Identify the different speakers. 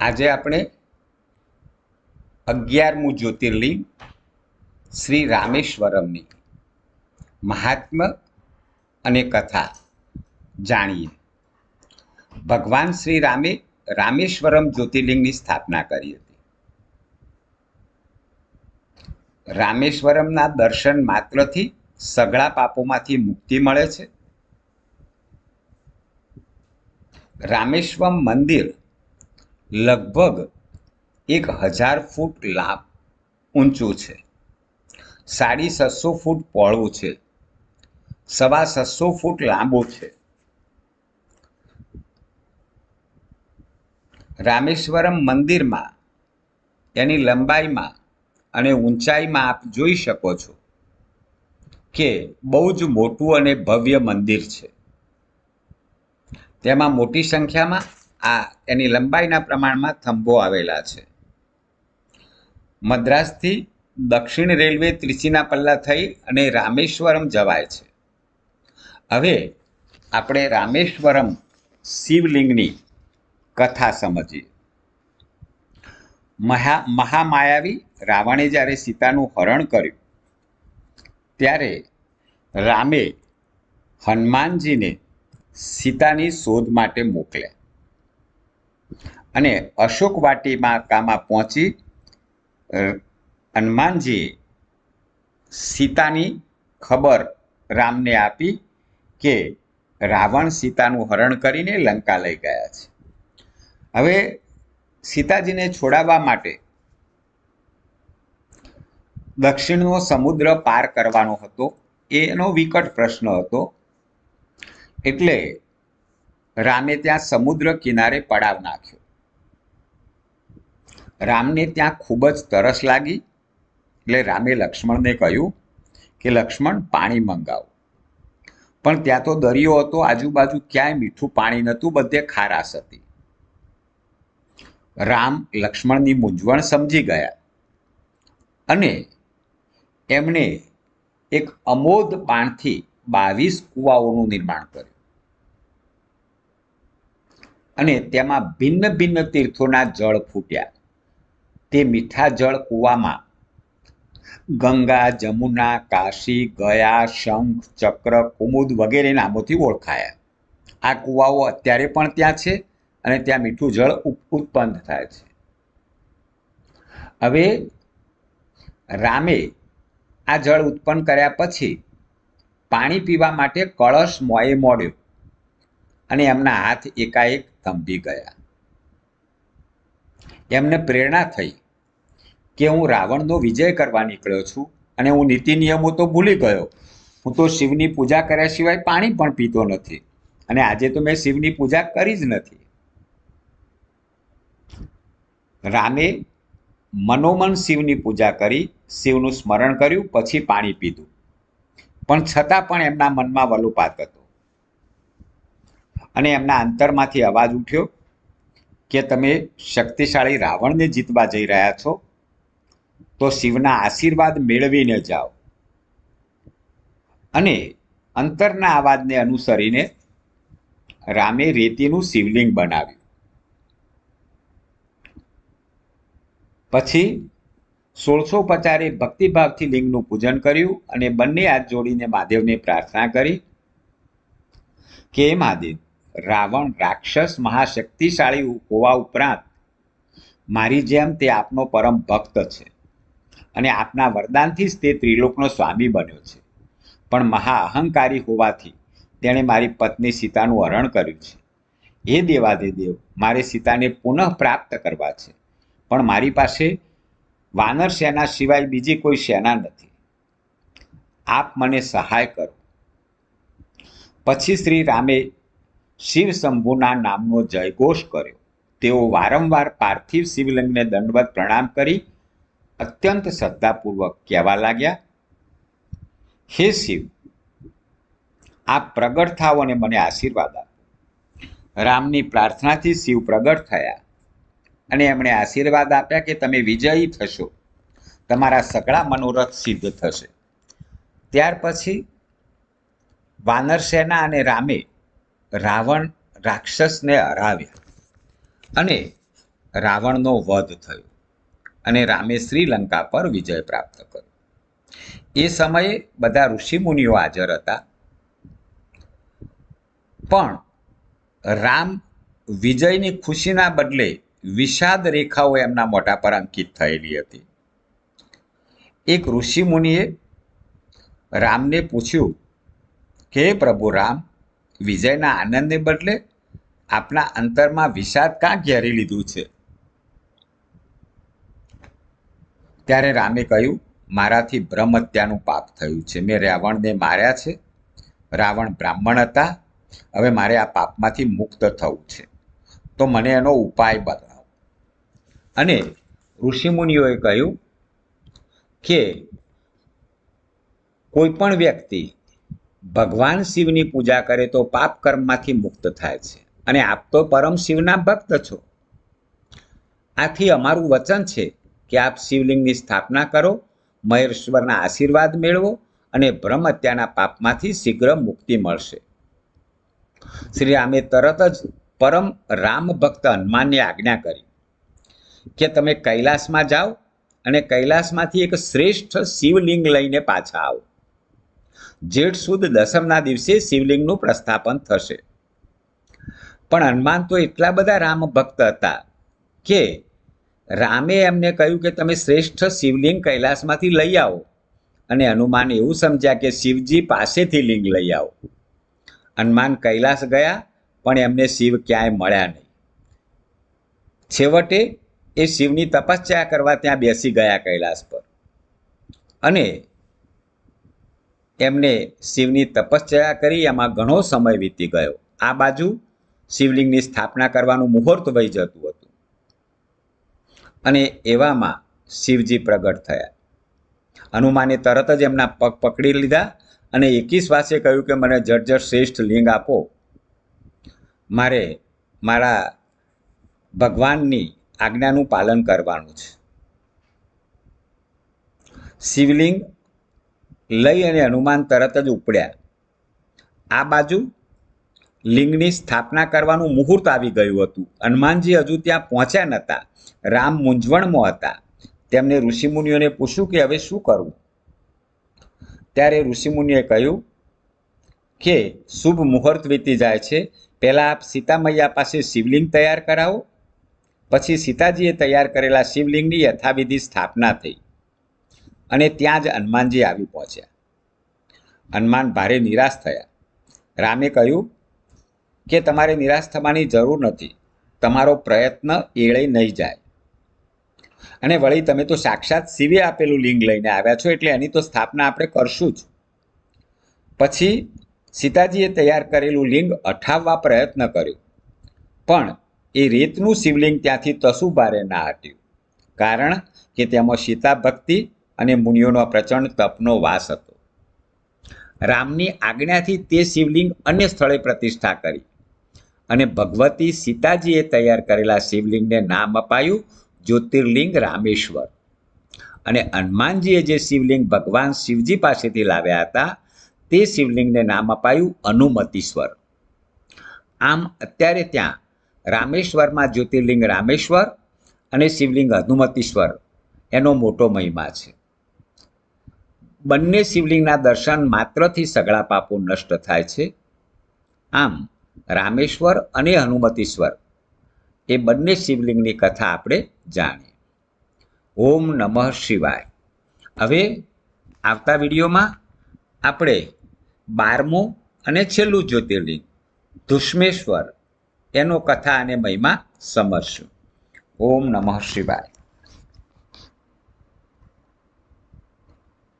Speaker 1: આજે આપણે અગિયારમું જ્યોતિર્લિંગ શ્રી રામેશ્વરમની મહાત્મ્ય અને કથા જાણીએ. ભગવાન શ્રી રામે રામેશ્વરમ જ્યોતિર્લિંગની સ્થાપના કરી હતી. રામેશ્વરમના દર્શન માત્રથી સઘળા પાપોમાંથી મુક્તિ મળે છે. રામેશ્વરમ મંદિર લગભગ એક હજાર ફૂટ લાંબ, ઊંચું છે. સાડી છસો ફૂટ પહોળું છે. સવા છસો ફૂટ લાંબુ છે. રામેશ્વરમ મંદિરમાં, એની લંબાઈમાં અને ઊંચાઈમાં આપ જોઈ શકો છો કે બહુ જ મોટું અને ભવ્ય મંદિર છે. તેમાં મોટી સંખ્યામાં આ એની લંબાઈના પ્રમાણમાં થંભો આવેલા છે. મદ્રાસથી દક્ષિણ રેલવે ત્રિચીના પલ્લા થઈ અને રામેશ્વરમ જવાય છે. હવે આપણે રામેશ્વરમ શિવલિંગની કથા સમજીએ. મહા, મહામાયાવી રાવણે જ્યારે સીતાનું હરણ કર્યું, ત્યારે રામે હનુમાનજીને સીતાની શોધ માટે મોકલ્યા. અને અશોક વાટીમાં કામાં પહોંચી હનુમાનજીએ સીતાની ખબર રામને આપી કે રાવણ સીતાનું હરણ કરીને લંકા લઈ ગયા છે. હવે સીતાજીને છોડાવવા માટે દક્ષિણનો સમુદ્ર પાર કરવાનો હતો, એનો વિકટ પ્રશ્ન હતો. એટલે રામે ત્યાં સમુદ્ર કિનારે પડાવ નાખ્યો. રામને ત્યાં ખૂબ જ તરસ લાગી. એટલે રામે લક્ષ્મણને કહ્યું કે, લક્ષ્મણ, પાણી મંગાવો. પણ ત્યાં તો દરિયો હતો, આજુબાજુ ક્યાંય મીઠું પાણી નહોતું, બધે ખારાશ હતી. રામ લક્ષ્મણની મૂંઝવણ સમજી ગયા અને એમણે એક અમોદ પાણથી બાવીસ કુવાઓનું નિર્માણ કર્યું. અને તેમાં ભિન્ન ભિન્ન તીર્થોના જળ ફૂટ્યા. તે મીઠા જળ કૂવામાં ગંગા, જમુના, કાશી, ગયા, શંખ, ચક્ર, કુમુદ વગેરે નામોથી ઓળખાયા. આ કૂવાઓ અત્યારે પણ ત્યાં છે અને ત્યાં મીઠું જળ ઉત્પન્ન થાય છે. હવે રામે આ જળ ઉત્પન્ન કર્યા પછી પાણી પીવા માટે કળશ મોએ મોડ્યો અને એમના હાથ એકાએક થંભી ગયા. એમને પ્રેરણા થઈ કે હું રાવણનો વિજય કરવા નીકળ્યો છું અને હું નીતિ નિયમો તો ભૂલી ગયો. હું તો શિવની પૂજા કર્યા સિવાય પાણી પણ પીતો નથી અને આજે તો મેં શિવની પૂજા કરી જ નથી. રામે મનોમન શિવની પૂજા કરી, શિવનું સ્મરણ કર્યું, પછી પાણી પીધું. પણ છતાં પણ એમના મનમાં વલુપાત હતો. અને એમના અંતરમાંથી અવાજ ઉઠ્યો કે તમે શક્તિશાળી રાવણને જીતવા જઈ રહ્યા છો, તો શિવના આશીર્વાદ મેળવીને જાઓ. અને અંતરના અવાજને અનુસરીને રામે રેતીનું શિવલિંગ બનાવ્યું. પછી સોળસો પચારે ભક્તિભાવથી લિંગનું પૂજન કર્યું અને બંને હાથ જોડીને મહાદેવને પ્રાર્થના કરી કે મહાદેવ રાવણ રાક્ષસ મહાશક્તિશાળી હોવા ઉપરાંત મારી જેમ તે આપનો પરમ ભક્ત છે અને આપના વરદાનથી જ તે ત્રિલોકનો સ્વામી બન્યો છે. પણ મહા અહંકારી હોવાથી તેણે મારી પત્ની સીતાનું હરણ કર્યું છે. એ દેવાદેદેવ, મારે સીતાને પુનઃ પ્રાપ્ત કરવા છે, પણ મારી પાસે વાનર સેના સિવાય બીજી કોઈ સેના નથી. આપ મને સહાય કરો. પછી શ્રી રામે શિવ શંભુના નામનો જયઘોષ કર્યો. તેઓ વારંવાર પાર્થિવ શિવલિંગને દંડવત પ્રણામ કરી અત્યંત શ્રદ્ધાપૂર્વક કહેવા લાગ્યા, હે શિવ, આપ પ્રગટ થાવ અને મને આશીર્વાદ આપો. રામની પ્રાર્થનાથી શિવ પ્રગટ થયા અને એમણે આશીર્વાદ આપ્યા કે તમે વિજયી થશો. તમારા સગળા મનોરથ સિદ્ધ થશે. ત્યાર પછી વાનર સેના અને રામે રાવણ રાક્ષસને હરાવ્યા અને રાવણનો વધ થયો અને રામે શ્રીલંકા પર વિજય પ્રાપ્ત કર્યો. એ સમયે બધા ઋષિમુનિઓ હાજર હતા. પણ રામ વિજયની ખુશીના બદલે વિષાદ રેખાઓ એમના મોઢા પર અંકિત થયેલી હતી. એક ઋષિમુનિએ રામને પૂછ્યું, કે પ્રભુ રામ વિજયના આનંદને બદલે આપના અંતરમાં વિષાદ કાં ઘેરી લીધું છે? ત્યારે રામે કહ્યું, મારાથી બ્રહ્મ હત્યાનું પાપ થયું છે. મેં રાવણને માર્યા છે. રાવણ બ્રાહ્મણ હતા. હવે મારે આ પાપમાંથી મુક્ત થવું છે. તો મને એનો ઉપાય બતાવો. અને ઋષિમુનિઓએ કહ્યું કે કોઈ પણ વ્યક્તિ ભગવાન શિવની પૂજા કરે તો પાપ કર્મમાંથી મુક્ત થાય છે. અને આપ તો પરમ શિવના ભક્ત છો. આથી અમારું વચન છે કે આપ શિવલિંગની સ્થાપના કરો, મહેશ્વરના આશીર્વાદ મેળવો અને ભ્રમ હત્યાના પાપમાંથી શીઘ્ર મુક્તિ મળશે. શ્રી રામે તરત જ પરમ રામ ભક્ત હનુમાનને આજ્ઞા કરી કે તમે કૈલાસમાં જાઓ અને કૈલાસમાંથી એક શ્રેષ્ઠ શિવલિંગ લઈને પાછા આવો. જેઠ સુદ દસમના દિવસે શિવલિંગનું પ્રસ્થાપન થશે. પણ હનુમાન તો એટલા બધા રામ ભક્ત હતા કે રામે એમને કહ્યું કે તમે શ્રેષ્ઠ શિવલિંગ કૈલાસમાંથી લઈ આવો. અને હનુમાન એવું સમજ્યા કે શિવજી પાસેથી લિંગ લઈ આવો. હનુમાન કૈલાસ ગયા, પણ એમને શિવ ક્યાંય મળ્યા નહીં. છેવટે એ શિવની તપસ્યા કરવા ત્યાં બેસી ગયા કૈલાસ પર. અને એમને શિવની તપસ્યા કરી, એમાં ઘણો સમય વીતી ગયો. આ બાજુ શિવલિંગની સ્થાપના કરવાનું મુહૂર્ત વહી જતું હતું. અને એવામાં શિવજી પ્રગટ થયા. હનુમાને તરત જ એમના પગ પકડી લીધા અને એકી શ્વાસે કહ્યું કે, મને જર્જર શ્રેષ્ઠ લિંગ આપો. મારે, મારા ભગવાનની આજ્ઞાનું પાલન કરવાનું છે. શિવલિંગ લઈ અને હનુમાન તરત જ ઉપડ્યા. આ બાજુ લિંગની સ્થાપના કરવાનું મુહૂર્ત આવી ગયું હતું. હનુમાનજી હજુ ત્યાં પહોંચ્યા નહોતા. રામ મૂંઝવણમાં હતા. તેમને ઋષિમુનિઓને પૂછ્યું કે હવે શું કરવું? ત્યારે ઋષિમુનિએ કહ્યું કે શુભ મુહૂર્ત વીતી જાય છે. પહેલાં આપ સીતામૈયા પાસે શિવલિંગ તૈયાર કરાવો. પછી સીતાજીએ તૈયાર કરેલા શિવલિંગની યથાવિધિ સ્થાપના થઈ. અને ત્યાં જ હનુમાનજી આવી પહોંચ્યા. હનુમાન ભારે નિરાશ થયા. રામે કહ્યું કે તમારે નિરાશ થવાની જરૂર નથી. તમારો પ્રયત્ન એળે નહીં જાય. અને વળી તમે તો સાક્ષાત શિવે આપેલું લિંગ લઈને આવ્યા છો એટલે એની તો સ્થાપના આપણે કરશું જ. પછી સીતાજીએ તૈયાર કરેલું લિંગ અઠાવવા પ્રયત્ન કર્યો. પણ એ રેતનું શિવલિંગ ત્યાંથી તસું ભારે ના હટ્યું. કારણ કે તેમાં સીતા ભક્તિ અને મુનિઓનો પ્રચંડ તપનો વાસ હતો. રામની આજ્ઞાથી તે શિવલિંગ અન્ય સ્થળે પ્રતિષ્ઠા કરી અને ભગવતી સીતાજીએ તૈયાર કરેલા શિવલિંગને નામ અપાયું જ્યોતિર્લિંગ રામેશ્વર. અને હનુમાનજીએ જે શિવલિંગ ભગવાન શિવજી પાસેથી લાવ્યા હતા, તે શિવલિંગને નામ અપાયું અનુમતીશ્વર. આમ અત્યારે ત્યાં રામેશ્વરમાં જ્યોતિર્લિંગ રામેશ્વર અને શિવલિંગ હનુમતીશ્વર એનો મોટો મહિમા છે. બંને શિવલિંગના દર્શન માત્રથી સગળા પાપો નષ્ટ થાય છે. આમ રામેશ્વર અને હનુમતીશ્વર એ બંને શિવલિંગની કથા આપણે જાણીએ. ઓમ નમઃ શિવાય. હવે આવતા વિડીયોમાં આપણે બારમું અને છેલ્લું જ્યોતિર્લિંગ ધુષ્મેશ્વર એનો કથા અને મહિમા સમજશું. ઓમ નમઃ શિવાય.